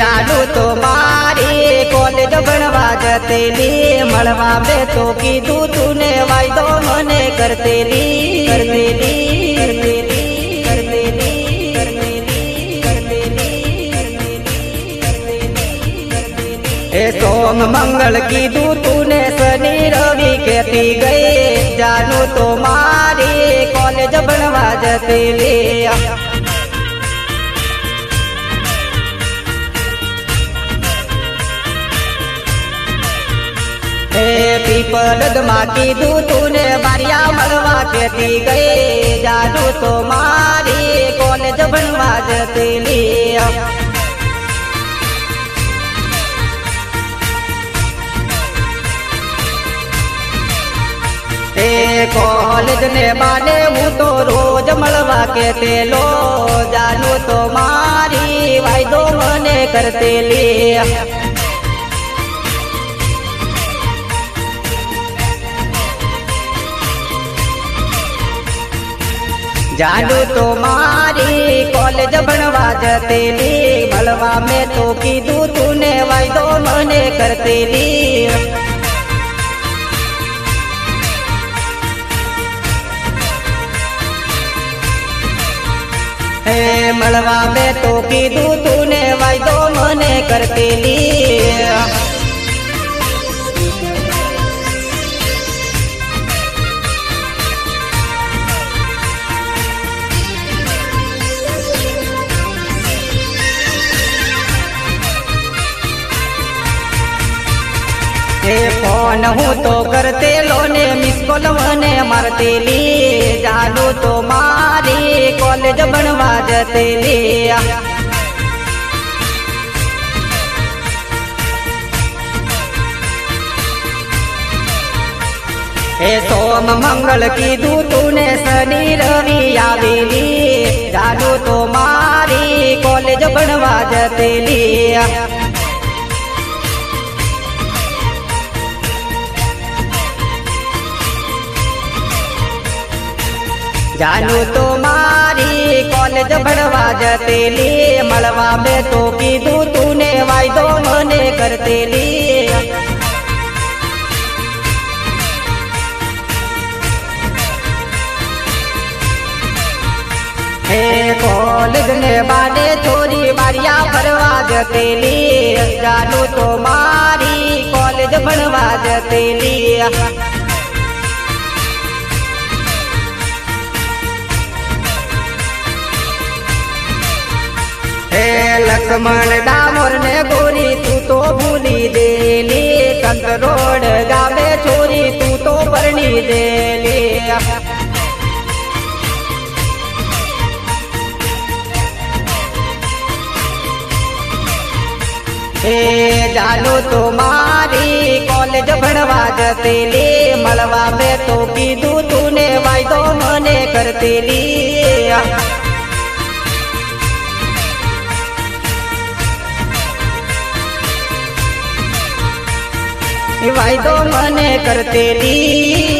જાડું તો મારી કોલેજ ભણવા જતેલી. મળવા બે તો કીધું તું ને વાયદો મને કરતેલી. કરતેલી કરતેલી એ સોમ મંગળ કીધું તું ને શનિ રવિ કેતી ગઈ. જાનું તો મારી કોલેજ ભણવા જતેલી. એ પીપલદમાં કીધું તું ને બારિયા મળવા કેતી ગઈ જાદુ તો મારી કોલેજ ભણવા જતેલી એ કોલેજ ને બાને હું તો રોજ મળવા કેતેલો જાનું તો મારી વાયદો મને કરતેલી જાડુ તો મારી કોલેજ ભણવા જતેલી. ભણવા મેં તો કીધું તું ને વાયદો મને કરતેલી. હે, મળવા મેં તો કીધું તું ને વાયદો મને કરતેલી. એ ફોન હું તો કરતેલો ને મિસ કોલ મને મારતેલી. જાડુ તો મારી કોલેજ ભણવા જતેલી. એ સોમ મંગળ કીધું તું ને શનિ રવિ આવેલી. જાડુ તો મારી કોલેજ ભણવા જતેલી. જાનું તો મારી કોલેજ ભણવા જતેલી, મળવા મેં તો કીધું તું વાયદો મને કરતેલી. બાને ચોરી મારિયા ફરવા જતેલી, જાનું તો મારી કોલેજ ભણવા જતેલી. લક્ષ્મણ ડામોર ને ગોરી તું તો ભૂલી દેલી. કંકરોડ ગાવે ચોરી તું તો પરણી દેલી. એ જાનો તો મારી કોલેજ ભણવા જતેલી. મળવા મેં તો કીધું તું ને વાયદો મને કરતેલી. વાયદો મને કરતેલી.